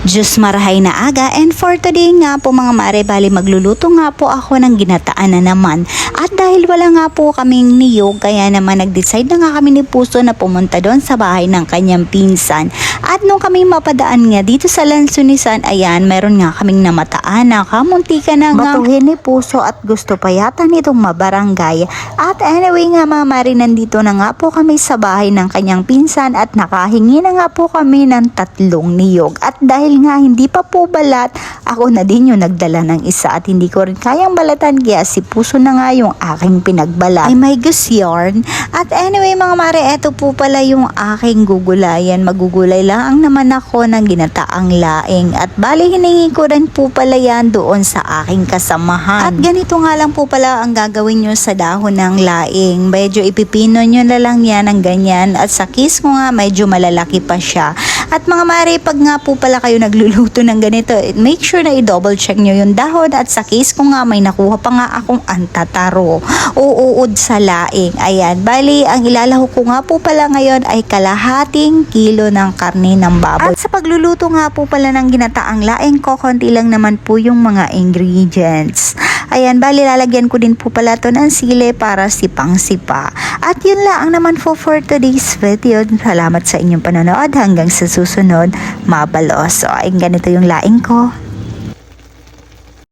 Diyos marahay na aga and for today nga po mga mare bali magluluto nga po ako ng ginataan na naman. At dahil wala nga po kaming niyog kaya naman nag-decide na nga kami ni Puso na pumunta doon sa bahay ng kanyang pinsan. At nung kami mapadaan nga dito sa Lansunisan ayan meron nga kaming namataan na kamunti ka na nga. Batuhin ni Puso at gusto pa yata nitong mabarangay. At anyway nga mga mare nandito na nga po kami sa bahay ng kanyang pinsan at nakahingi na nga po kami ng tatlong niyog. At dahil nga hindi pa po balat ako na din yung nagdala ng isa at hindi ko rin kayang balatan kaya si Puso na nga yung aking pinagbalat. Ay may gus yarn. At anyway mga mare eto po pala yung aking gugulayan. Magugulay lang naman ako ng ginataang laing. At bali hiningi ko rin po pala yan doon sa aking kasamahan. At ganito nga lang po pala ang gagawin nyo sa dahon ng laing. Medyo ipipino nyo na lang yan ng ganyan. At sa kiss ko nga medyo malalaki pa siya at mga mare pag nga po pala kayo nagluluto ng ganito make sure na i-double check nyo yung dahon at sa case ko nga may nakuha pa nga akong antataro uuud sa laing. Ayan bali ang ilalaho ko nga po pala ngayon ay kalahating kilo ng karne ng baboy. At sa pagluluto nga po pala ng ginataang laing ko konti lang naman po yung mga ingredients Ayan, bali lalagyan ko din po pala to ng sile para sipang-sipa. At yun lang naman po for today's video. Salamat sa inyong panonood. Hanggang sa susunod, mabalos. So, ay ganito yung laing ko.